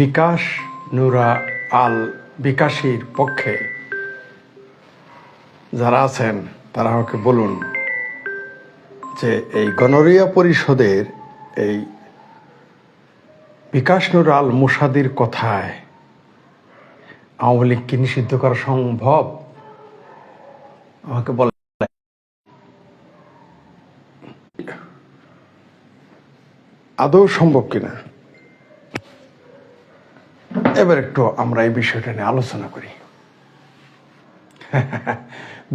বিকাশ নুরা আল বিকাশীর পক্ষে। যারা আছেন, তারা আমাকে বলুন যে এই গণরিয়া পরিষদের এই বিকাশ নুর আল মুসাদির কথায় আওয়ামী লীগ কি নিষিদ্ধ করা সম্ভব? আমাকে বলে আদৌ সম্ভব কিনা? এবার একটু আমরা এই বিষয়টা নিয়ে আলোচনা করি।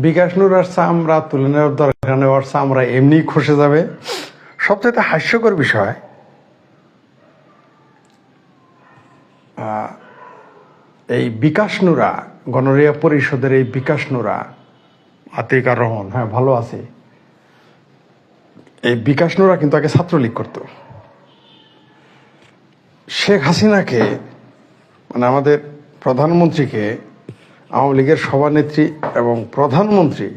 বিকাশ নুর আর আমরা তুলে নেওয়ার দরকার নেওয়ার আমরা এমনি খসে যাবে। সবচেয়ে হাস্যকর বিষয় এই বিকাশ নুরা, গণরিয়া পরিষদের এই বিকাশ নুরা আতিকার রহমান হ্যাঁ ভালো আছে। এই বিকাশ নুরা কিন্তু আগে ছাত্রলীগ করতো। শেখ হাসিনাকে মানে আমাদের প্রধানমন্ত্রীকে আওয়ামী লীগের সভানেত্রী এবং প্রধানমন্ত্রী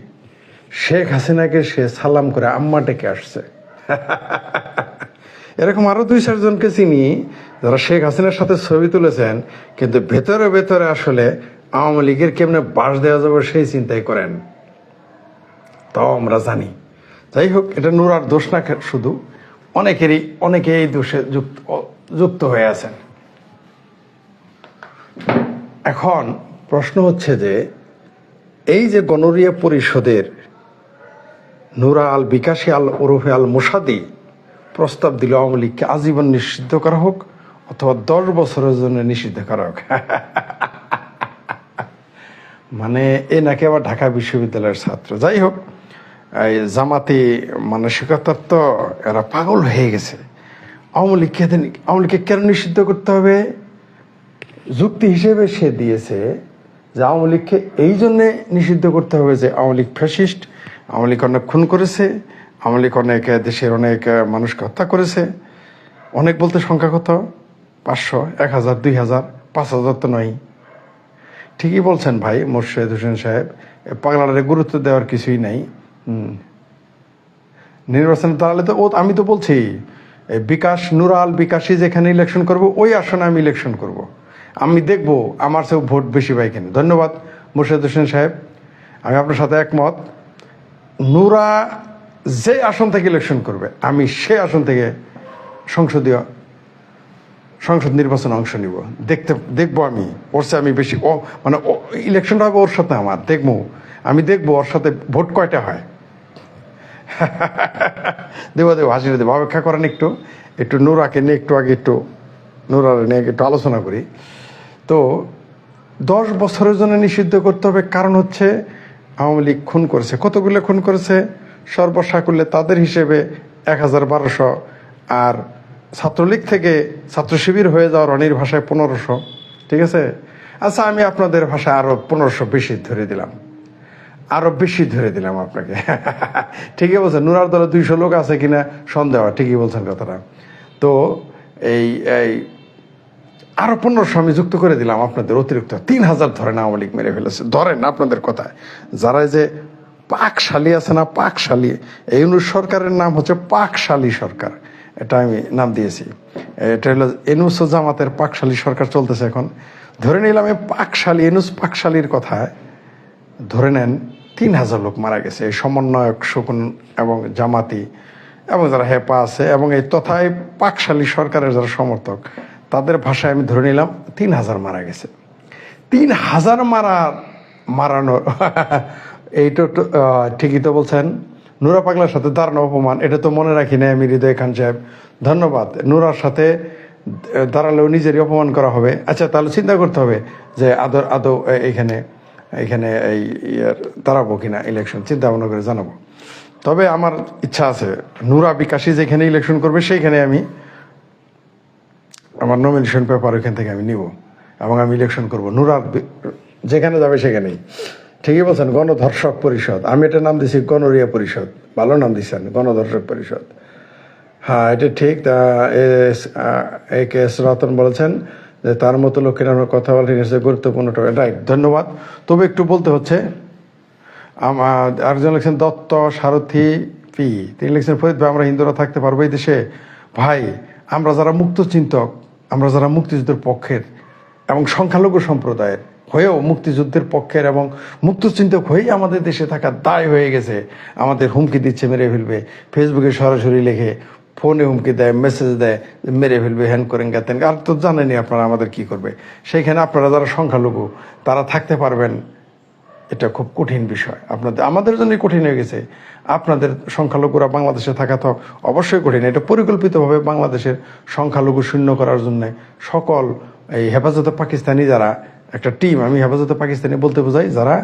শেখ হাসিনাকে সে সালাম করে আম্মা ডেকে আসছে। এরকম আরও দুই চারজনকে চিনি যারা শেখ হাসিনার সাথে ছবি তুলেছেন, কিন্তু ভেতরে ভেতরে আসলে আওয়ামী লীগের কেমনে বাস দেওয়া যাবে সেই চিন্তাই করেন। তাও আমরা জানি। যাই হোক, এটা নুরার দোষ না, শুধু অনেকেরই অনেকে এই দোষে যুক্ত যুক্ত হয়ে আছেন। এখন প্রশ্ন হচ্ছে যে, এই যে গণরিয়া পরিষদের নুরা আল বিকাশী আল ওরফে আল মুসাদি প্রস্তাব দিল আওয়ামী লীগকে আজীবন নিষিদ্ধ করা হোক অথবা দশ বছরের জন্য নিষিদ্ধ করা হোক। মানে এ নাকি আবার ঢাকা বিশ্ববিদ্যালয়ের ছাত্র। যাই হোক, এই জামাতি মানসিকতার তো এরা পাগল হয়ে গেছে। আওয়ামী লীগকে আওয়ামী লীগকে কেন নিষিদ্ধ করতে হবে? যুক্তি হিসেবে সে দিয়েছে যে আওয়ামী লীগকে এই জন্যে নিষিদ্ধ করতে হবে যে আওয়ামী লীগ ফ্যাসিস্ট, আওয়ামী লীগ অনেক খুন করেছে, আওয়ামী লীগ অনেক দেশের অনেক মানুষকে হত্যা করেছে অনেক বলতে সংখ্যা কত পাঁচশো, এক হাজার, দুই হাজার, পাঁচ হাজার তো নয় ঠিকই বলছেন ভাই মোর্শেদ হোসেন সাহেব পাগলারে গুরুত্ব দেওয়ার কিছুই নাই। নির্বাচনে দাঁড়ালে তো ও, আমি তো বলছি বিকাশ নুরাল বিকাশী যেখানে ইলেকশন করব, ওই আসনে আমি ইলেকশন করব। আমি দেখব আমার চেয়েও ভোট বেশি পাই কেন। ধন্যবাদ মোর্শেদ হোসেন সাহেব। আমি আপনার সাথে একমত। নুরা যে আসন থেকে ইলেকশন করবে, আমি সে আসন থেকে সংসদীয়, সংসদ নির্বাচনে অংশ নিব। দেখতে, দেখব আমি। ওর চেয়ে আমি বেশি, ও মানে ইলেকশনটা হবে ওর সাথে আমার, দেখব। আমি দেখব ওর সাথে ভোট কয়টা হয়। দেবো দেবো হাসিটা দেবো, অপেক্ষা করেন একটু। একটু নুরাকে নিয়ে একটু আগে একটু, নুরার নিয়ে একটু আলোচনা করি। তো দশ বছরের জন্য নিষিদ্ধ করতে হবে, কারণ হচ্ছে আওয়ামী লীগ খুন করেছে। কতগুলো খুন করেছে? সর্বসাকুল্যে তাদের হিসেবে এক হাজার বারোশো। আর ছাত্রলীগ থেকে ছাত্র শিবির হয়ে যাওয়ার অনির ভাষায় পনেরোশো। ঠিক আছে? আচ্ছা আমি আপনাদের ভাষায় আরও পনেরোশো বেশি ধরে দিলাম। আরও বেশি ধরে দিলাম আপনাকে। ঠিকই বলছেন, নুরার দলে দুইশো লোক আছে কিনা সন্দেহ, ঠিকই বলছেন কথাটা। তো এই এই আরও পনেরোশো আমি যুক্ত করে দিলাম আপনাদের অতিরিক্ত। তিন হাজার ধরেন আওয়ামী লীগ মেরে ফেলেছে। ধরেন আপনাদের কথায়। যারা যে পাকশালী আছে না, পাকশালী। এই অনু- সরকারের নাম হচ্ছে পাকশালী সরকার। এটা আমি নাম দিয়েছি। এটা হলো এনুস ও জামাতের পাকশালী সরকার চলতেছে এখন। ধরে নিলাম এই পাকশালী এনুস পাকশালীর কথায় ধরে নেন তিন হাজার লোক মারা গেছে। এই সমন্বয়ক শকুন এবং জামাতি এবং যারা হেপা আছে এবং এই তথায় পাকশালী সরকারের যারা সমর্থক তাদের ভাষায় আমি ধরে নিলাম তিন হাজার মারা গেছে। তিন হাজার মারা, মারানোর, এইটা ঠিকই তো বলছেন। নুরা পাগলার সাথে দাঁড়ানো অপমান, এটা তো মনে রাখি না আমি হৃদয় খান সাহেব। ধন্যবাদ। নুরার সাথে দাঁড়ালেও নিজেরই অপমান করা হবে। আচ্ছা তাহলে চিন্তা করতে হবে যে আদর, আদৌ এখানে এখানে এই ইয়ার দাঁড়াবো কিনা ইলেকশন চিন্তা ভাবনা করে জানাব। তবে আমার ইচ্ছা আছে, নুরা বিকাশী যেখানে ইলেকশন করবে সেইখানে আমি আমার নমিনেশন পেপার ওইখান থেকে আমি নিব এবং আমি ইলেকশন করব। নুরার যেখানে যাবে সেখানেই। ঠিকই বলছেন, গণধর্ষক পরিষদ। আমি এটা নাম দিছি গণরিয়া পরিষদ। ভালো নাম দিচ্ছেন গণধর্ষক পরিষদ। হ্যাঁ এটা ঠিক। তা এ কে এস রতন বলেছেন যে তার মতো লোকের আমরা কথা বলতে গেছে গুরুত্বপূর্ণ রাইট ধন্যবাদ। তবে একটু বলতে হচ্ছে আমার আরেকজন লিখছেন, দত্ত সারথী পি। তিনি লিখছেন ফরিদ ভাই আমরা হিন্দুরা থাকতে পারব এই দেশে? ভাই, আমরা যারা মুক্ত চিন্তক আমরা যারা মুক্তিযুদ্ধের পক্ষের এবং সংখ্যালঘু সম্প্রদায়ের হয়েও মুক্তিযুদ্ধের পক্ষের এবং মুক্তচিন্তক হয়েই আমাদের দেশে থাকা দায় হয়ে গেছে, আমাদের হুমকি দিচ্ছে, মেরে ফেলবে। ফেসবুকে সরাসরি লেখে ফোনে হুমকি দেয় মেসেজ দেয়, মেরে ফেলবে হ্যান করেন গেতেন আর তো জানেনি আপনারা আমাদের কি করবে। সেইখানে আপনারা যারা সংখ্যালঘু, তারা থাকতে পারবেন এটা খুব কঠিন বিষয়। আপনাদের, আমাদের জন্যই কঠিন হয়ে গেছে। আপনাদের সংখ্যালঘুরা বাংলাদেশে থাকা তো অবশ্যই কঠিন। এটা পরিকল্পিতভাবে বাংলাদেশের সংখ্যালঘু শূন্য করার জন্য সকল এই হেফাজতে পাকিস্তানি যারা, একটা টিম, আমি হেফাজতে পাকিস্তানি বলতে বোঝাই, যারা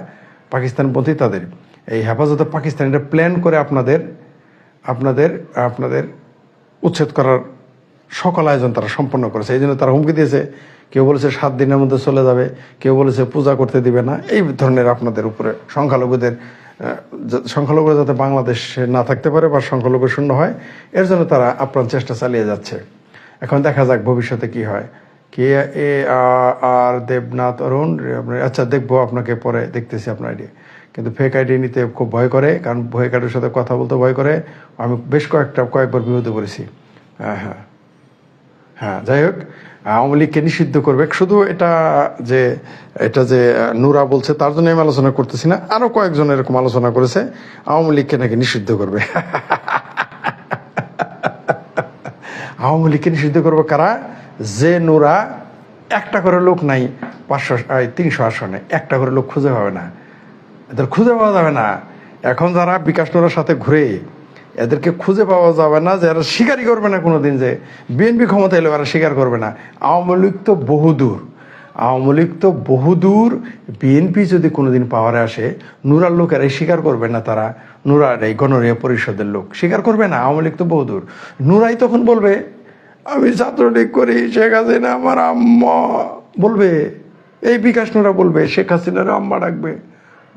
পাকিস্তান পন্থী তাদের। এই হেফাজতে পাকিস্তানিরা প্ল্যান করে আপনাদের আপনাদের আপনাদের উচ্ছেদ করার সকল আয়োজন তারা সম্পন্ন করেছে। এই জন্য তারা হুমকি দিয়েছে কেউ বলেছে সাত দিনের মধ্যে চলে যাবে, কেউ বলেছে পূজা করতে দিবে না। এই ধরনের আপনাদের উপরে সংখ্যালঘুদের সংখ্যালঘুরা যাতে বাংলাদেশে না থাকতে পারে বা সংখ্যালঘু শূন্য হয়, এর জন্য তারা আপ্রাণ চেষ্টা চালিয়ে যাচ্ছে। এখন দেখা যাক ভবিষ্যতে কি হয়। কে এ আর দেবনাথ অরুণ আচ্ছা দেখব আপনাকে পরে দেখতেছি আপনার আইডি। কিন্তু ফেক আইডি নিতে খুব ভয় করে, কারণ ফেক আইডির সাথে কথা বলতে ভয় করে। আমি বেশ কয়েকটা কয়েকবার বিপদে পড়েছি হ্যাঁ হ্যাঁ। হ্যাঁ যাই হোক। আওয়ামী লীগকে নিষিদ্ধ করবে। শুধু এটা যে এটা যে নুরা বলছে, তার জন্য আমি আলোচনা করতেছি না। আরও কয়েকজন এরকম আলোচনা করেছে, আওয়ামী লীগকে নাকি নিষিদ্ধ করবে। আওয়ামী লীগকে নিষিদ্ধ করবে কারা? যে নুরা একটা করে লোক নাই, পাঁচশো তিনশো আসনে, একটা করে লোক খুঁজে পাবে না। এদের খুঁজে পাওয়া যাবে না। এখন যারা বিকাশ নোরার সাথে ঘুরে এদেরকে খুঁজে পাওয়া যাবে না যে এরা স্বীকারই করবে না কোনোদিন যে বিএনপি ক্ষমতা এলে এরা স্বীকার করবে না। আওয়ামী লীগ তো বহুদূর। আওয়ামী লীগ তো বহুদূর। বিএনপি যদি কোনোদিন পাওয়ারে আসে, নুরার লোক এরাই স্বীকার করবে না তারা। নুরার এই গণনীয় পরিষদের লোক স্বীকার করবে না, আওয়ামী লীগ তো বহুদূর। নুরাই তখন বলবে, আমি ছাত্রলীগ করি, শেখ হাসিনা আমার আম্মা। বলবে, এই বিকাশ নুরা বলবে, শেখ হাসিনার আম্মা ডাকবে।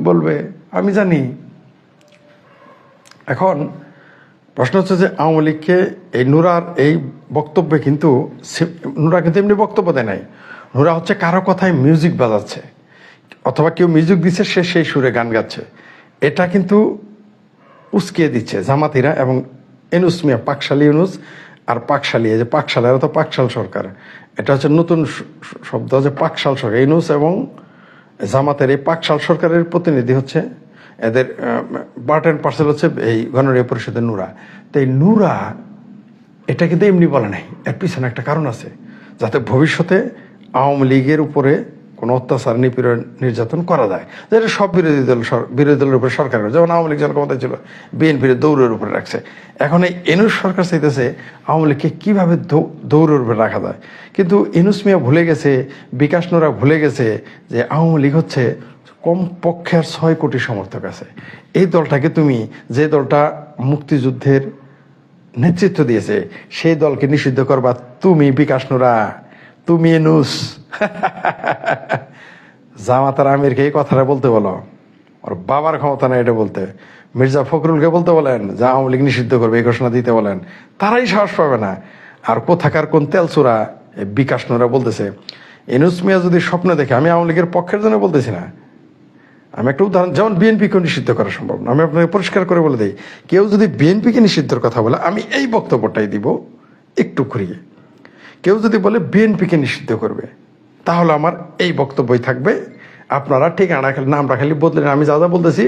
বলবে, আমি জানি। এখন প্রশ্ন হচ্ছে যে আওয়ামী লীগকে এই নুরার এই বক্তব্যে কিন্তু নুরা কিন্তু এমনি বক্তব্য দেয় নাই। নুরা হচ্ছে কারও কথায় মিউজিক বাজাচ্ছে। অথবা কেউ মিউজিক দিচ্ছে সে সেই সুরে গান গাচ্ছে। এটা কিন্তু উস্কিয়ে দিচ্ছে জামাতিরা এবং এনুস মিয়া, পাকশালী ইউনুস আর পাকশালী। যে পাকশাল, এরা তো পাকশাল সরকার। এটা হচ্ছে নতুন শব্দ যে পাকশাল সরকার। ইউনুস এবং জামাতের এই পাকশাল সরকারের প্রতিনিধি হচ্ছে এদের পার্ট অ্যান্ড পার্সেল হচ্ছে এই গণরীয় পরিষদের নুরা। তো এই নুরা এটা কিন্তু এমনি বলে নাই। এর পিছনে একটা কারণ আছে, যাতে ভবিষ্যতে আওয়ামী লীগের উপরে কোনো অত্যাচার নিপীড়ন নির্যাতন করা যায়। যেটা সব বিরোধী দল বিরোধী দলের উপরে সরকার যেমন আওয়ামী লীগ যখন ক্ষমতায় ছিল বিএনপির দৌড়ের উপরে রাখছে। এখন এই এনুস সরকার চাইতেছে আওয়ামী লীগকে কীভাবে দৌড়ের উপরে রাখা যায়। কিন্তু এনুস মিয়া ভুলে গেছে, বিকাশ নোরা ভুলে গেছে যে আওয়ামী লীগ হচ্ছে কম পক্ষে আর ছয় কোটি সমর্থক আছে। এই দলটাকে তুমি যে দলটা মুক্তিযুদ্ধের নেতৃত্ব দিয়েছে, সেই দলকে নিষিদ্ধ করবা তুমি, বিকাশ নুরা। তুমি এনুস। জামাতার আমিরকে এই কথাটা বলতে বলো। ওর বাবার ক্ষমতা নেই এটা বলতে। মির্জা ফখরুলকে বলতে বলেন, যে আওয়ামী লীগ নিষিদ্ধ করবে এই ঘোষণা দিতে বলেন। তারাই সাহস পাবে না। আর কোথাকার কোন তেলচুরা বিকাশ নুরা বলতেছে, এনুস মিয়া যদি স্বপ্ন দেখে, আমি আওয়ামী লীগের পক্ষের জন্য বলতেছি না। আমি একটা উদাহরণ, যেমন বিএনপিকে নিষিদ্ধ করা সম্ভব না। আমি আপনাকে পরিষ্কার করে বলে দিই, কেউ যদি বিএনপিকে নিষিদ্ধের কথা বলে, আমি এই বক্তব্যটাই দিব একটু ঘুরিয়ে। কেউ যদি বলে বিএনপিকে নিষিদ্ধ করবে, তাহলে আমার এই বক্তব্যই থাকবে। আপনারা ঠিকানা নামটা খালি বদলেন আমি যা যা বলতেছি,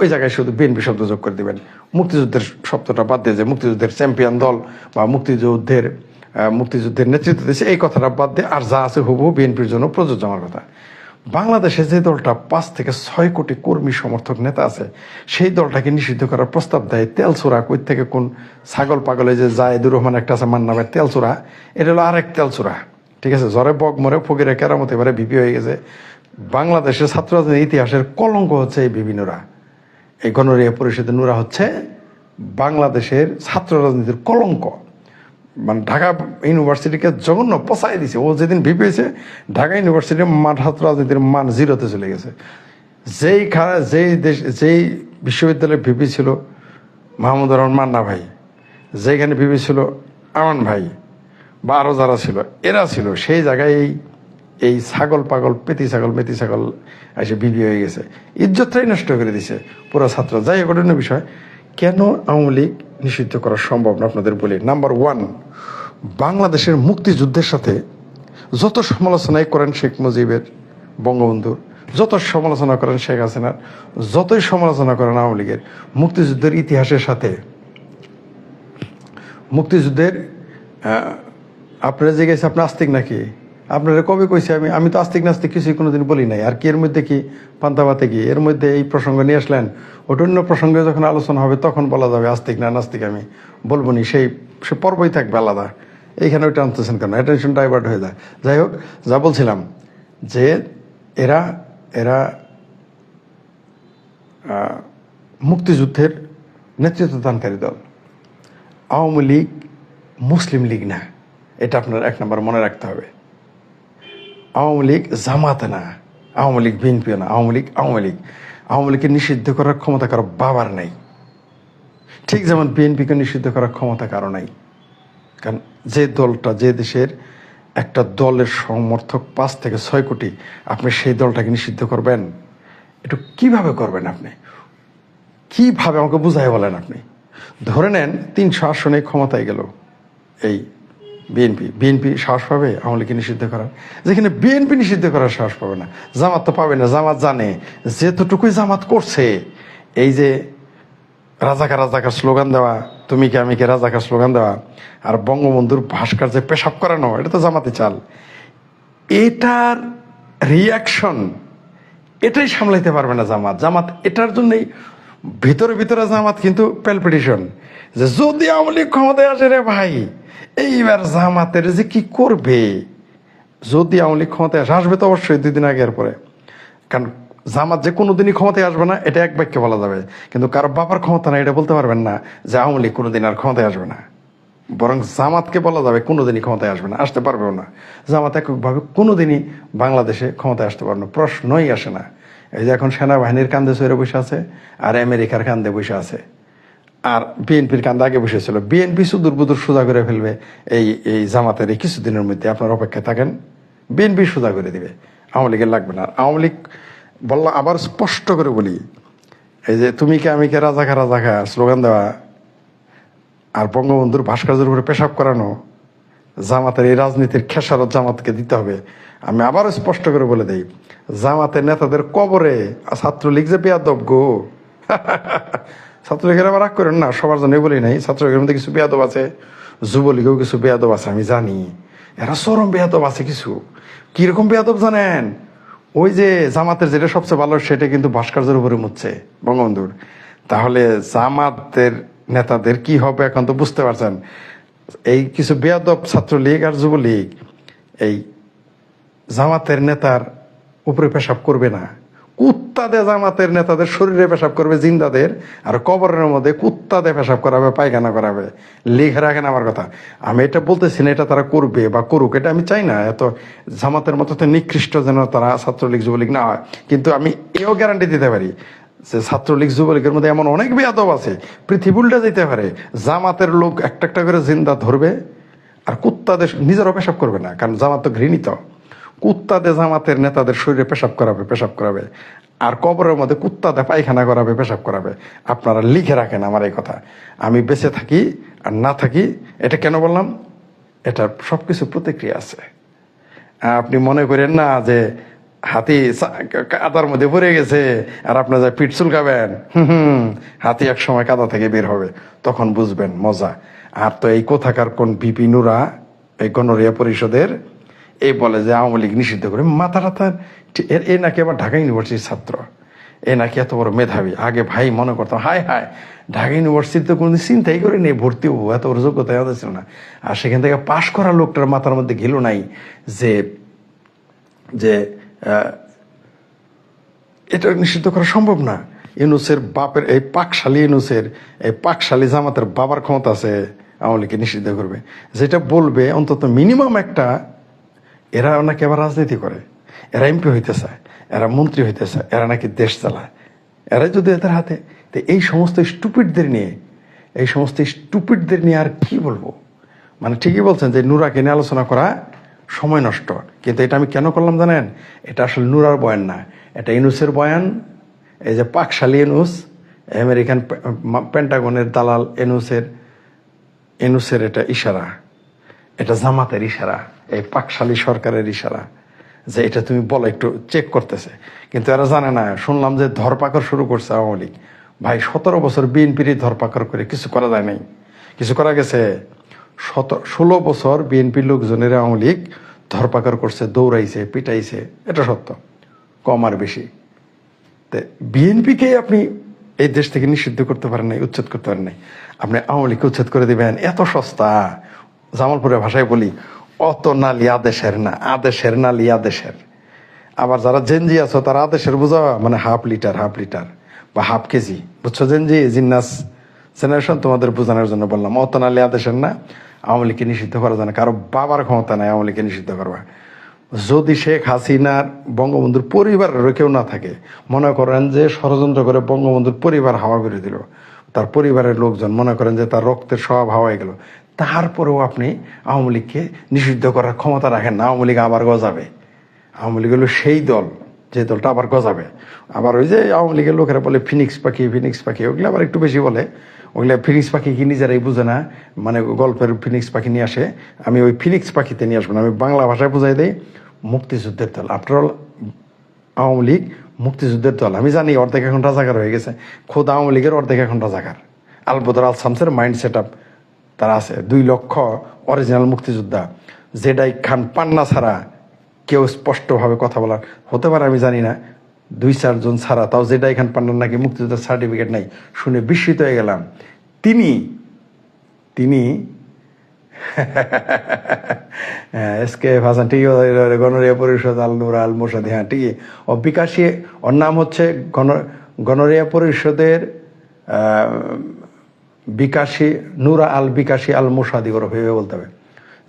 ওই জায়গায় শুধু বিএনপি শব্দ যোগ করে দিবেন। মুক্তিযুদ্ধের শব্দটা বাদ দিয়ে যে মুক্তিযুদ্ধের চ্যাম্পিয়ন দল বা মুক্তিযুদ্ধের মুক্তিযুদ্ধের নেতৃত্ব দিয়েছে, এই কথাটা বাদ দিয়ে আর যা আছে হুবহু বিএনপির জন্য প্রযোজ্য আমার কথা। বাংলাদেশে যে দলটা পাঁচ থেকে ছয় কোটি কর্মী সমর্থক নেতা আছে, সেই দলটাকে নিষিদ্ধ করার প্রস্তাব দেয় তেলচোরা। কই থেকে কোন ছাগল পাগলে যে জায়দুর রহমান একটা আছে, মান নামের তেলচোরা। এটা হলো আরেক তেলচোরা। ঠিক আছে? জ্বরে বক মরে ফকিরে কেরামত এবারে ভিপি হয়ে গেছে। বাংলাদেশের ছাত্র ইতিহাসের কলঙ্ক হচ্ছে এই বিভিন্নরা এই গণরিয়া পরিষদের নুরা হচ্ছে বাংলাদেশের ছাত্র রাজনীতির কলঙ্ক। মানে ঢাকা ইউনিভার্সিটিকে জঘন্য পচাই দিছে। ও যেদিন ভিপি হয়েছে, ঢাকা ইউনিভার্সিটির ছাত্র রাজনীতির মান জিরোতে চলে গেছে। যেই খা- যেই দেশ, যেই বিশ্ববিদ্যালয়ের ভিপি ছিল মাহমুদ রহমান মান্না ভাই যেখানে ভিপি ছিল আমান ভাই, বা আরও যারা ছিল, এরা ছিল, সেই জায়গায় এই এই ছাগল পাগল পেতি ছাগল মেতি ছাগল এসে বিবি হয়ে গেছে। ইজ্জতটাই নষ্ট করে দিছে পুরো ছাত্র। যাই অন্য বিষয়। কেন আওয়ামী লীগ নিষিদ্ধ করা সম্ভব না আপনাদের বলি? নাম্বার ওয়ান বাংলাদেশের মুক্তিযুদ্ধের সাথে যত সমালোচনাই করেন শেখ মুজিবের বঙ্গবন্ধুর যত সমালোচনা করেন শেখ হাসিনার, যতই সমালোচনা করেন আওয়ামী লীগের, মুক্তিযুদ্ধের ইতিহাসের সাথে, মুক্তিযুদ্ধের আপনারা যে গেছে আপনি আস্তিক নাকি? আপনারা কবে কইছে আমি? আমি তো আস্তিক নাস্তিক কিছুই কোনোদিন বলি নাই। আর কি এর মধ্যে কি পান্তাবাতে কি? এর মধ্যে এই প্রসঙ্গ নিয়ে আসলেন। অন্য প্রসঙ্গে যখন আলোচনা হবে, তখন বলা যাবে আস্তিক না নাস্তিক আমি বলব নি। সেই সে পর্বই থাকবে আলাদা। এইখানে ওইটা আনতেছেন কেন? অ্যাটেনশন ডাইভার্ট হয়ে যায়। যাই হোক, যা বলছিলাম, যে এরা এরা মুক্তিযুদ্ধের নেতৃত্ব দানকারী দল। আওয়ামী লীগ মুসলিম লীগ না। এটা আপনার এক নম্বর মনে রাখতে হবে। আওয়ামী লীগ জামাত না, আওয়ামী লীগ বিএনপি না, আওয়ামী লীগ আওয়ামী লীগ। আওয়ামী লীগকে নিষিদ্ধ করার ক্ষমতা কারও বাবার নাই। ঠিক যেমন বিএনপিকে নিষিদ্ধ করার ক্ষমতা কারও নাই। কারণ যে দলটা, যে দেশের একটা দলের সমর্থক পাঁচ থেকে ছয় কোটি, আপনি সেই দলটাকে নিষিদ্ধ করবেন? একটু কীভাবে করবেন আপনি? কীভাবে আমাকে বুঝাই বলেন আপনি? ধরে নেন তিনশো আসনে ক্ষমতায় গেল এই বিএনপি বিএনপি সাহস পাবে? আওয়ামী লীগকে নিষিদ্ধ করার? যেখানে বিএনপি নিষিদ্ধ করার সাহস পাবে না। জামাত তো পাবে না, জামাত জানে। যেতটুকুই জামাত করছে, এই যে রাজাকার রাজাকার স্লোগান দেওয়া, তুমি কে, আমি কে রাজাকার স্লোগান দেওয়া, আর বঙ্গবন্ধুর ভাস্কর্যে পেশাব করানো, এটা তো জামাতে চাল। এটার রিয়াকশন এটাই সামলাইতে পারবে না জামাত। জামাত এটার জন্যই ভিতরে ভিতরে জামাত কিন্তু প্যালপিটেশন যে যদি আওয়ামী লীগ ক্ষমতায় আসে রে ভাই এইবার জামাতের যে কি করবে? যদি আওয়ামী ক্ষমতায় আসে আসবে তো অবশ্যই দুই দিন আগের পরে কারণ জামাত যে কোনোদিনই ক্ষমতায় আসবে না, এটা এক বাক্যে বলা যাবে। কিন্তু কারও বাবার ক্ষমতা না এটা বলতে পারবেন না যে আওয়ামী লীগ কোনোদিন আর ক্ষমতায় আসবে না। বরং জামাতকে বলা যাবে কোনোদিনই ক্ষমতায় আসবে না, আসতে পারবেও না। জামাত এককভাবে কোনোদিনই বাংলাদেশে ক্ষমতায় আসতে পারবে না, প্রশ্নই আসে না। এই যে এখন সেনাবাহিনীর কান্দে সরে বসে আছে, আর আমেরিকার কান্দে বসে আছে। আর বিএনপির কান্দে আগে বসেছিল। বিএনপি সুদূর বুদূর সোজা করে ফেলবে এই এই জামাতের এই কিছুদিনের মধ্যে। আপনার অপেক্ষায় থাকেন, বিএনপি সোজা করে দিবে। আওয়ামী লীগের লাগবে না। আর আওয়ামী লীগ বললাম আবার স্পষ্ট করে বলি, এই যে তুমি কে, আমি কে, রাজা খা রাজাখা রাজাখা স্লোগান দেওয়া আর বঙ্গবন্ধুর ভাস্কর্যের উপরে পেশাব করানো, জামাতের এই রাজনীতির খেসারত জামাতকে দিতে হবে। আমি আবারও স্পষ্ট করে বলে দিই, জামাতের নেতাদের কবরে ছাত্রলীগ যে বেয়াদব গো। ছাত্রলীগের আবার রাগ করেন না? সবার জন্য বলি নাই। ছাত্রলীগের মধ্যে কিছু বেয়াদব আছে, যুবলীগেও কিছু বেয়াদব আছে, আমি জানি। এরা চরম বেয়াদব আছে কিছু। কীরকম বেয়াদব জানেন? ওই যে জামাতের যেটা সবচেয়ে ভালো, সেটা কিন্তু ভাস্কর্যের উপরে মুচ্ছে বঙ্গবন্ধুর। তাহলে জামাতের নেতাদের কি হবে এখন তো বুঝতে পারছেন? এই কিছু বেয়াদব ছাত্রলীগ আর যুবলীগ, এই জামাতের নেতার উপরে পেশাব করবে না। কুত্তাদে জামাতের নেতাদের শরীরে পেশাব করবে জিন্দাদের, আর কবরের মধ্যে কুত্তাদে পেশাব করাবে, পায়খানা করাবে। লিখে রাখেন আমার কথা। আমি এটা বলতেছি না, এটা তারা করবে বা করুক, এটা আমি চাই না। এত জামাতের মতো তো নিকৃষ্ট যেন তারা ছাত্রলীগ, যুবলীগ না হয়। কিন্তু আমি এও গ্যারান্টি দিতে পারি যে ছাত্রলীগ, যুবলীগের মধ্যে এমন অনেক বেয়াদব আছে, পৃথিবী উল্টে যেতে পারে। জামাতের লোক একটা একটা করে জিন্দা ধরবে, আর কুত্তাদের নিজেরও পেশাব করবে না, কারণ জামাত তো ঘৃণিত। কুত্তাদে জামাতের নেতাদের শরীরে পেশাব করাবে পেশাব করাবে। আর কবরের মধ্যে কুত্তাদে পায়খানা করাবে, পেশাব করাবে। আপনারা লিখে রাখেন আমার এই কথা। আমি বেঁচে থাকি আর না থাকি, এটা কেন বললাম? এটা সব কিছু প্রতিক্রিয়া আছে। আপনি মনে করেন না যে হাতি কাদার মধ্যে পড়ে গেছে আর আপনি যা পিঠ চুলকাবেন, হুম হাতি এক সময় কাদা থেকে বের হবে, তখন বুঝবেন মজা। আর তো এই কোথাকার কোন বিপিনুরা এই গণরিয়া পরিষদের এই বলে যে আওয়ামী লীগ নিষিদ্ধ করে। মাথা টাথা এর এ নাকি আবার ঢাকা ইউনিভার্সিটির ছাত্র। এ নাকি এত বড় মেধাবী। আগে ভাই মনে করতাম হায় হায়, ঢাকা ইউনিভার্সিটিতে কোনোদিন চিন্তাই করে নেই, ভর্তি হব, এত বড় যোগ্যতা আমাদের ছিল না। আর সেখান থেকে পাশ করা লোকটার মাথার মধ্যে গেল নাই যে যে এটা নিষিদ্ধ করা সম্ভব না। ইউনুসের বাপের এই পাকশালী ইউনুসের এই পাকশালী জামাতের বাবার ক্ষমতা আছে, আওয়ামী লীগকে নিষিদ্ধ করবে। যেটা বলবে অন্তত মিনিমাম একটা এরা নাকি আবার রাজনীতি করে। এরা এমপি হইতে চায়, এরা মন্ত্রী হইতে চায়, এরা নাকি দেশ চালায়। এরা যদি এদের হাতে, তো এই সমস্ত স্টুপিডদের নিয়ে, এই সমস্ত স্টুপিডদের নিয়ে আর কি বলব? মানে ঠিকই বলছেন যে নুরাকে নিয়ে আলোচনা করা সময় নষ্ট। কিন্তু এটা আমি কেন করলাম জানেন? এটা আসলে নুরার বয়ান না। এটা ইনুসের বয়ান। এই যে পাকশালী এনুস আমেরিকান পেন্টাগনের দালাল এনুসের এনুসের এটা ইশারা। এটা জামাতের ইশারা। এই পাকশালী সরকারের ইশারা যে এটা তুমি বলো, একটু চেক করতেছে। কিন্তু এরা জানে না, শুনলাম যে ধরপাকড় শুরু করছে আওয়ামী লীগ। ভাই, সতেরো বছর বিএনপির ধরপাকড় করে কিছু করা যায় নাই। কিছু করা গেছে। শত ষোলো বছর বিএনপির লোকজনের আওয়ামী লীগ ধরপাকড় করছে, দৌড়াইছে, পিটাইছে। এটা সত্য, কম আর বেশি। বিএনপিকে আপনি এই দেশ থেকে নিষিদ্ধ করতে পারেন নাই, উচ্ছেদ করতে পারেন নাই। আপনি আওয়ামী লীগকে উচ্ছেদ করে দিবেন, এত সস্তা। জামালপুরের ভাষায় বলি অত নালি আদেশের না, আদেশের নালি আদেশের। আবার যারা জেনজি আছো, তারা আদেশের বোঝা মানে হাফ লিটার হাফ লিটার বা হাফ কেজি। বুঝছ জেনজি? জিন্নাস জেনারেশন, তোমাদের বোঝানোর জন্য বললাম, অত নালি আদেশের না, আওয়ামী লীগকে নিষিদ্ধ করা যায় না কারও বাবার ক্ষমতা নাই আওয়ামী লীগকে নিষিদ্ধ করবা যদি শেখ হাসিনার বঙ্গবন্ধুর পরিবারেরও কেউ না থাকে, মনে করেন যে ষড়যন্ত্র করে বঙ্গবন্ধুর পরিবার হাওয়া করে দিল, তার পরিবারের লোকজন মনে করেন যে তার রক্তের স্বভাব হাওয়ায় গেল তারপরেও আপনি আওয়ামী লীগকে নিষিদ্ধ করার ক্ষমতা রাখেন না। আওয়ামী লীগ আবার গজাবে। আওয়ামী লীগ হলো সেই দল, যে দলটা আবার গজাবে। আবার ওই যে আওয়ামী লীগের লোকেরা বলে, ফিনিক্স পাখি ফিনিক্স পাখি, ওগুলো আবার একটু বেশি বলে। ওগুলা ফিনিক্স পাখি কি নিজেরাই বুঝে না। মানে গল্পের ফিনিক্স পাখি নিয়ে আসে। আমি ওই ফিনিক্স পাখিতে নিয়ে আসব না। আমি বাংলা ভাষায় বুঝাই দিই, মুক্তিযুদ্ধের দল। আফটার অল আওয়ামী লীগ মুক্তিযুদ্ধের দল। আমি জানি অর্ধেক এখন রাজাকার হয়ে গেছে। খোদ আওয়ামী লীগের অর্ধেক এখন রাজাকার। আলবদর আল শামসের মাইন্ড সেট আপ। তারা আছে। দুই লক্ষ অরিজিনাল মুক্তিযোদ্ধা। জেডাই খান পান্না ছাড়া কেউ স্পষ্টভাবে কথা বলার হতে পারে, আমি জানি না। দুই চারজন ছাড়া, তাও জেডাই খান পান্নার নাকি মুক্তিযোদ্ধার সার্টিফিকেট নাই। শুনে বিস্মিত হয়ে গেলাম। তিনি তিনি হ্যাঁ এসকে হাসান ঠিকই গণরিয়া পরিষদ, আল নুর, আল মোসাদি হ্যাঁ ঠিকই। ও বিকাশী ওর নাম হচ্ছে গণ, গণরিয়া পরিষদের বিকাশী, নুরা আল বিকাশী আল মোসাদি ওর ভেবে বলতে হবে।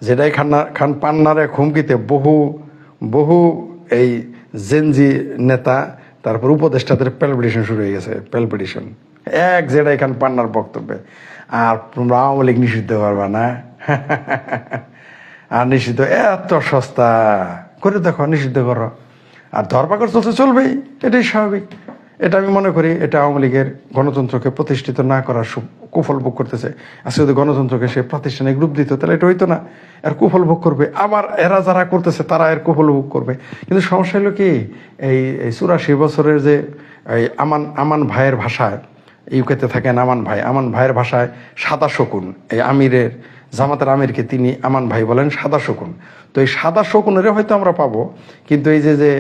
যেটাই খান্না খান পান্নার এক হুমকিতে বহু বহু এই জেনজি নেতা, তারপর উপদেষ্টাদের প্যালপিটিশন শুরু হয়ে গেছে প্যালপিটিশন এক যেটাই খান পান্নার বক্তব্যে। আর তোমরা আওয়ামী লীগ নিষিদ্ধ করবা না। আর নিষিদ্ধ এত সস্তা। করে দেখো, নিষিদ্ধ করো। আর ধরপাকড় চলতে চলবেই। এটাই স্বাভাবিক। এটা আমি মনে করি, এটা আওয়ামী লীগের গণতন্ত্রকে প্রতিষ্ঠিত না করার কুফল ভোগ করতেছে। আজকে যদি গণতন্ত্রকে সে প্রাতিষ্ঠানিক রূপ দিত, তাহলে এটা হইতো না। এর কুফল ভোগ করবে, আবার এরা যারা করতেছে, তারা এর কুফল ভোগ করবে। কিন্তু সমস্যা হলো কি এই চুরাশি বছরের যে, এই আমান আমান ভাইয়ের ভাষায়, ইউকেতে থাকেন আমান ভাই, আমান ভাইয়ের ভাষায় সাদা শকুন, এই আমিরের, জামাতের আমিরকে তিনি আমান ভাই বলেন সাদা শকুন। তো এই সাদা শকুনেরও হয়তো আমরা পাবো, কিন্তু এই যে যে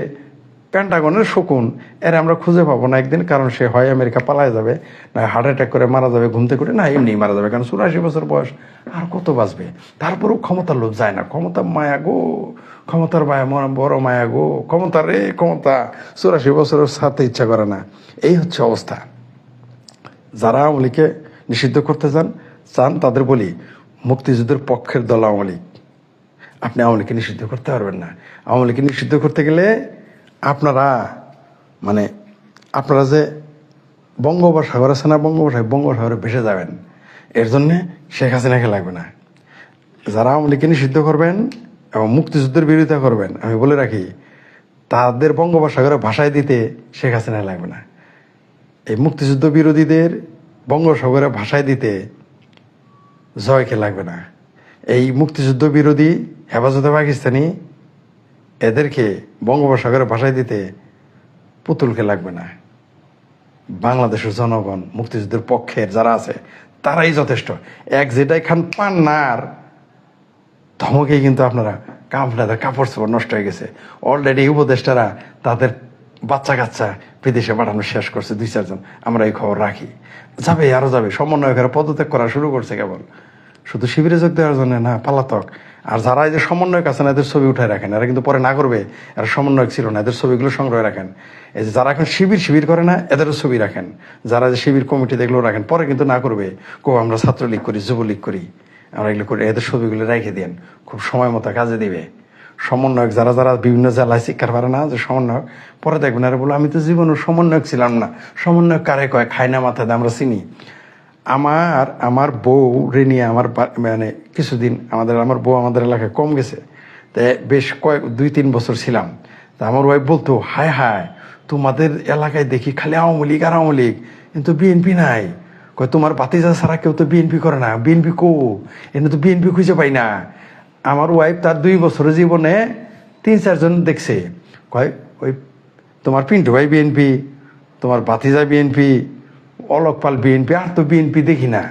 প্যান্টাগনের শকুন, এর আমরা খুঁজে পাবো না একদিন, কারণ সে হয় আমেরিকা পালায় যাবে, না হার্ট অ্যাটাক করে মারা যাবে ঘুমতে করে না এমনি মারা যাবে, কারণ চুরাশি বছর বয়স, আর কত বাঁচবে? তারপরেও ক্ষমতার লোভ যায় না, ক্ষমতা মায়া গো, ক্ষমতার মায়া বড় মায়া গো, ক্ষমতা রে, ক্ষমতা, চুরাশি বছরের সাথে ইচ্ছা করে না, এই হচ্ছে অবস্থা। যারা আওয়ামী নিষিদ্ধ করতে চান চান তাদের বলি, মুক্তিযুদ্ধের পক্ষের দল আওয়ামী লীগ। আপনি আওয়ামী লীগকে নিষিদ্ধ করতে পারবেন না। আওয়ামী লীগকে নিষিদ্ধ করতে গেলে আপনারা মানে আপনারা যে বঙ্গোপসাগর আছে না বঙ্গোপসাগর, বঙ্গোপসাগরে ভেসে যাবেন, এর জন্যে শেখ হাসিনাকে লাগবে না। যারা আওয়ামী লীগকে নিষিদ্ধ করবেন এবং মুক্তিযুদ্ধের বিরোধিতা করবেন, আমি বলে রাখি, তাদের বঙ্গোপসাগরে ভাষায় দিতে শেখ হাসিনা লাগবে না। এই মুক্তিযুদ্ধ বিরোধীদের বঙ্গোপসাগরে ভাষায় দিতে জয়কে লাগবে না। এই মুক্তিযুদ্ধ বিরোধী হেফাজতে পাকিস্তানি এদেরকে বঙ্গোপসাগরে ভাষায় দিতে পুতুলকে লাগবে না। বাংলাদেশের জনগণ, মুক্তিযুদ্ধের পক্ষের যারা আছে, তারাই যথেষ্ট। এক যেটাই খান পান্নার ধমকেই কিন্তু আপনারা কাপড়াদের কাপড় চোপড় নষ্ট হয়ে গেছে। অলরেডি উপদেষ্টারা তাদের বাচ্চা কাচ্চা বিদেশে পাঠানো শেষ করছে দুই চারজন আমরা এই খবর রাখি। যাবে, আরও যাবে। সমন্বয়কেরা পদত্যাগ করা শুরু করছে কেবল। শুধু শিবিরে যোগ দেওয়ার জন্য না, পালাতক। আর যারা এই যে সমন্বয়ক আছে না এদের ছবি উঠায় রাখেন। এরা কিন্তু পরে না করবে, এরা সমন্বয়ক ছিল না। এদের ছবিগুলো সংগ্রহে রাখেন। এই যে যারা এখন শিবির শিবির করে না, এদেরও ছবি রাখেন। যারা যে শিবির কমিটি দেখলেও রাখেন। পরে কিন্তু না করবে, কো, আমরা ছাত্রলীগ করি, যুবলীগ করি। আমরা এগুলো করি এদের ছবিগুলো রেখে দেন। খুব সময় মতো কাজে দিবে। সমন্বয়ক যারা যারা বিভিন্ন জেলায় শিক্ষার পারে না, যে সমন্বয়ক, পরে দেখবেন আর বলো, আমি তো জীবনের সমন্বয়ক ছিলাম না। সমন্বয়ক কারে কয়? খায় না মাথায়, আমরা চিনি। আমার আমার বউ রে আমার মানে কিছুদিন আমাদের, আমার বউ আমাদের এলাকায় কম গেছে। তা বেশ কয়েক, দুই, তিন বছর ছিলাম। তা আমার ওয়াইফ বলতো, হায় হায়, তোমাদের এলাকায় দেখি খালি আওয়ামী লীগ আর আওয়ামী লীগ, কিন্তু বিএনপি নাই। কয়, তোমার বাতিজা ছাড়া কেউ তো বিএনপি করে না। বিএনপি কো? এনে তো বিএনপি খুঁজে পাই না। আমার ওয়াইফ তার দুই বছরের জীবনে তিন চারজন দেখছে। কয়, ওই তোমার পিন্টু ভাই বিএনপি তোমার বাতিজা বিএনপি অলোক পাল বিএনপি, আর তো বিএনপি দেখি না।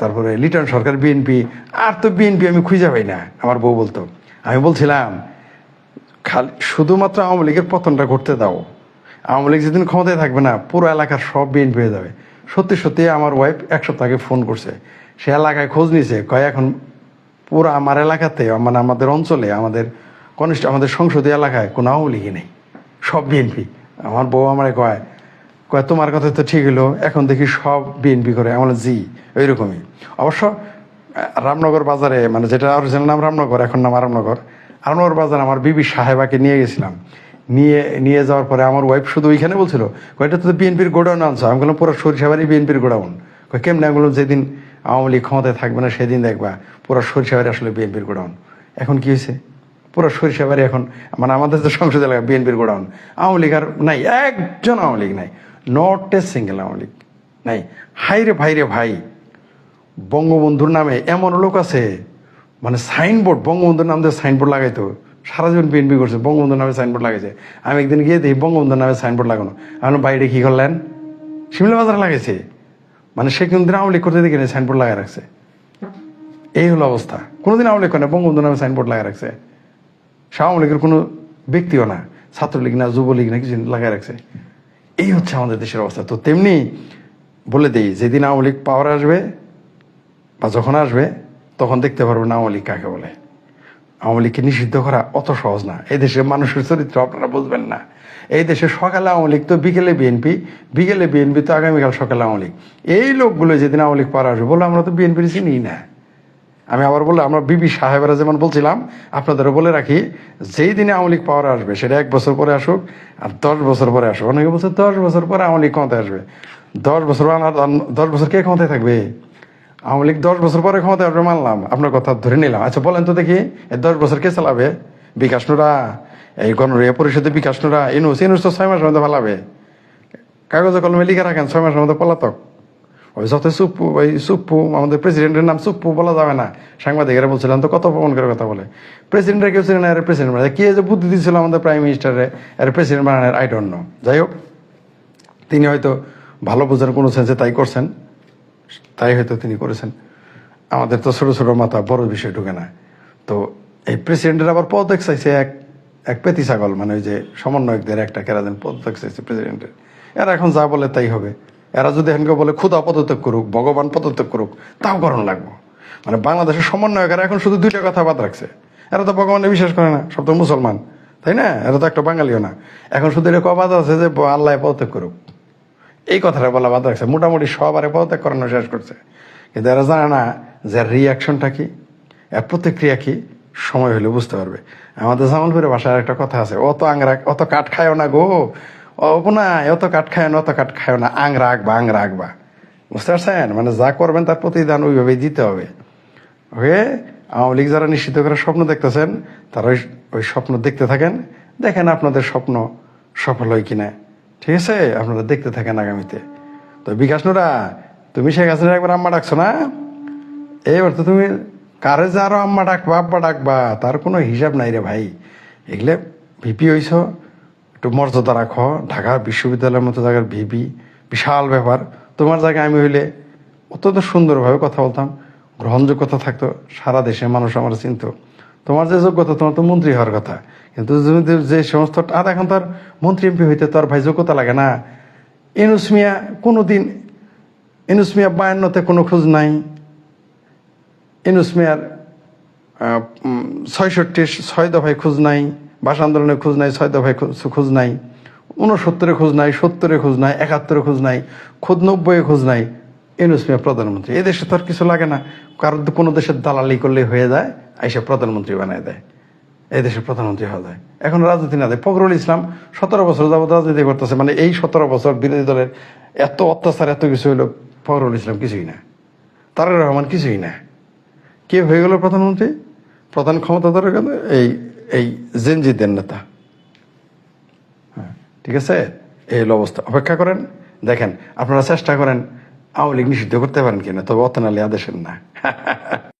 তারপরে লিটন সরকার বিএনপি, আর তো বিএনপি আমি খুঁজে পাই না, আমার বউ বলতো। আমি বলছিলাম, খালি, শুধুমাত্র আওয়ামী লীগের পতনটা ঘটতে দাও। আওয়ামী লীগ যেদিন ক্ষমতায় থাকবে না, পুরো এলাকার সব বিএনপি হয়ে যাবে। সত্যি সত্যি আমার ওয়াইফ এক সপ্তাহ ফোন করছে। সে এলাকায় খোঁজ নিছে কয়, এখন পুরো আমার এলাকাতে মানে আমাদের অঞ্চলে, আমাদের কনিষ্ঠ, আমাদের সংসদীয় এলাকায় কোনো আওয়ামী লীগই নেই। সব বিএনপি। আমার বউ আমারে কয় কয়, তোমার কথা তো ঠিক হলো এখন দেখি সব বিএনপি করে। আমার জি, ওইরকমই। অবশ্য রামনগর বাজারে মানে যেটা অরিজিনাল নাম রামনগর, এখন নাম রামনগর রামনগর বাজার আমার বিবি সাহেবাকে নিয়ে গেছিলাম। নিয়ে নিয়ে যাওয়ার পরে আমার ওয়াইফ শুধু ওইখানে বলছিল কয়টা তো বিএনপির গোডাউন আনছো? আমি বললাম, পুরো সরিষাবাড়ি বিএনপির গোডাউন। কয়, কেমন? আমি বললাম, যেদিন আওয়ামী লীগ ক্ষমতায় থাকবে না, সেদিন দেখবা পুরো সরিষাবাড়ি আসলে বিএনপির গোডাউন। এখন কি হয়েছে? পুরো সরিষাবাড়ি এখন মানে আমাদের যে সংসদ এলাকা বিএনপির গোডাউন। আওয়ামী লীগ আর নাই, একজন আওয়ামী লীগ নাই। Not a single Awami League নাই। হাইরে ভাইরে ভাই, বঙ্গবন্ধুর নামে এমন লোক আছে মানে সাইনবোর্ড বঙ্গবন্ধুর নাম দিয়ে সাইনবোর্ড লাগাইতো। সারা জীবন বিএনপি করছে, বঙ্গবন্ধুর নামে সাইনবোর্ড লাগাইছে। আমি একদিন গিয়ে দেখি বঙ্গবন্ধুর নামে সাইনবোর্ড লাগানো। আমি বাইরে কি করলেন? শিমলা বাজারে লাগাইছে। মানে সে কোনদিন আওয়ামী লীগ করতে দেখি সাইনবোর্ড লাগাই রাখছে। এই হলো অবস্থা। কোনোদিন আওয়ামী লীগ করে না বঙ্গবন্ধুর নামে সাইনবোর্ড লাগাই রাখছে। সে আওয়ামী লীগের কোনো ব্যক্তিও না, ছাত্রলীগ না, যুবলীগ না, কিছু লাগাই রাখছে। এই হচ্ছে আমাদের দেশের অবস্থা। তো তেমনি বলে দিই, যেদিন আওয়ামী লীগ পাওয়ার আসবে বা যখন আসবে, তখন দেখতে পারব না আওয়ামী লীগ কাকে বলে। আওয়ামী লীগকে নিষিদ্ধ করা অত সহজ না। এই দেশের মানুষের চরিত্র আপনারা বুঝবেন না। এই দেশে সকালে আওয়ামী লীগ, তো বিকেলে বিএনপি। বিকেলে বিএনপি, তো আগামীকাল সকালে আওয়ামী লীগ। এই লোকগুলো যেদিন আওয়ামী লীগ পাওয়ার আসবে বলে আমরা তো বিএনপির চিনি না। আমি আবার বললাম, আমরা বিবি সাহেবেরা যেমন বলছিলাম, আপনাদেরও বলে রাখি, যেই দিনে আওয়ামী লীগ পাওয়ার আসবে, সেটা এক বছর পরে আসুক আর দশ বছর পরে আসুক। অনেকে বলছে দশ বছর পরে আওয়ামী লীগ ক্ষমতায় আসবে। দশ বছর দশ বছর কে ক্ষমতায় থাকবে? আওয়ামী লীগ দশ বছর পরে ক্ষমতায় আসবে মানলাম। আপনার কথা ধরে নিলাম। আচ্ছা বলেন তো দেখি দশ বছর কে চালাবে? বিকাশ নুরা, এই গণরিয়া পরিষদে বিকাশ নুরা, ইনুস ইনুস তো ছয় মাসের মধ্যে পালাবে। কাগজে কলমে লিখে রাখেন, ছয় মাসের মধ্যে পলাতক। ওই যত সুপ্পু ওই সুপ্পু আমাদের প্রেসিডেন্টের নাম সুপ্পু বলা যাবে না। সাংবাদিকেরা বলছিলাম তো কত প্রমাণ করে কথা বলে? প্রেসিডেন্টের কেউ ছিলেন এর প্রেসিডেন্ট বানায়। কে যে বুদ্ধি দিয়েছিল আমাদের প্রাইম মিনিস্টারে এর প্রেসিডেন্ট বানানোর আই ডোন্ট নো যাই হোক, তিনি হয়তো ভালো বোঝার কোনো সেন্সে তাই করছেন। তাই হয়তো তিনি করেছেন। আমাদের তো ছোটো ছোটো মাথা, বড় বিষয় ঢুকে না। তো এই প্রেসিডেন্টের আবার পদত্যাগ চাইছে, এক এক পেতি ছাগল মানে ওই যে সমন্বয়কদের একটা কেরাদিন পদত্যাগ চাইছে প্রেসিডেন্টের এরা এখন যা বলে তাই হবে। এরা যদি এখানকে বলে ক্ষুদা পদত্যাগ করুক, ভগবান পদত্যাগ করুক তাও করণ লাগবো। মানে বাংলাদেশের সমন্বয়কেরা এখন শুধু দুইটা কথা বাদ রাখছে। এরা তো ভগবানে বিশ্বাস করে না, সব তো মুসলমান। তাই না? এরা তো একটা বাঙালিও না। এখন শুধু এটা কবাদ আছে যে আল্লাহ পদত্যাগ করুক। এই কথাটা বলা বাদ রাখছে। মোটামুটি সবারে পদত্যাগ করানো শেষ করছে। কিন্তু এরা জানে না যে রিয়াকশনটা কি, এর প্রতিক্রিয়া কি, সময় হলে বুঝতে পারবে। আমাদের জামালপুরের ভাষায় একটা কথা আছে, অত আংরা, অত কাঠ খায়ও না গো ও না অত কাঠ খায় না অত কাঠ খায়ও না। আং রাখবা আং রাখবা বুঝতে পারছেন? মানে যা করবেন তার প্রতিদান ওইভাবেই দিতে হবে। ওকে? আওয়ামী লীগ যারা নিশ্চিত করে স্বপ্ন দেখতেছেন, তারা ওই স্বপ্ন দেখতে থাকেন। দেখেন আপনাদের স্বপ্ন সফল হয় কিনা। ঠিক আছে? আপনারা দেখতে থাকেন আগামীতে। তো বিকাশ নুরা, তুমি শেখ হাসিনার একবার আম্মা ডাকছো না? এইবার তো তুমি কারে যে আরও আম্মা ডাকবা, আব্বা ডাকবা, তার কোনো হিসাব নাই রে ভাই। এগুলো ভিপি হইছ। একটু মর্যাদা রাখো। ঢাকা বিশ্ববিদ্যালয়ের মতো জায়গার ভিপি বিশাল ব্যাপার। তোমার জায়গায় আমি হইলে অত্যন্ত সুন্দরভাবে কথা বলতাম। গ্রহণযোগ্যতা থাকতো, সারা দেশে মানুষ আমার চিনত। তোমার যে যোগ্যতা, তোমার তো মন্ত্রী হওয়ার কথা। কিন্তু যে সমস্ত, আর এখন তো আর মন্ত্রী এমপি হইতে তো আর ভাই যোগ্যতা লাগে না। ইনুস মিয়া কোনো দিন ইনুস মিয়া বায়ান্নতে কোনো খোঁজ নাই। ইনুস মিয়ার ছয়ষট্টি ছয় দফায় খোঁজ নাই। ভাষা আন্দোলনে খোঁজ নাই ছয় দফায় খোঁজ- নাই উনসত্তরে খোঁজ নাই সত্তরে খোঁজ নাই একাত্তরে খোঁজ নাই খোঁজ নব্বই খোঁজ নাই। ইনুস মিয়া প্রধানমন্ত্রী। এই দেশে তো আর কিছু লাগে না। কারণ কোনো দেশের দালালি করলে হয়ে যায়, আইসা প্রধানমন্ত্রী বানায় দেয়। এই দেশের প্রধানমন্ত্রী হওয়া যায়। এখন রাজনীতি না দেয়। ফখরুল ইসলাম সতেরো বছর যাবত রাজনীতি করতেছে। মানে এই সতেরো বছর বিরোধী দলের এত অত্যাচার, এত কিছু হইল ফখরুল ইসলাম কিছুই না। তারেক রহমান কিছুই না। কে হয়ে গেল প্রধানমন্ত্রী? প্রধান ক্ষমতা ক্ষমতাধর এই এই জেনজিদের নেতা। হ্যাঁ, ঠিক আছে? এই অবস্থা। অপেক্ষা করেন দেখেন আপনারা চেষ্টা করেন আওয়ামী লীগ নিষিদ্ধ করতে পারেন কিনা তবে অতনালী আদেশের না।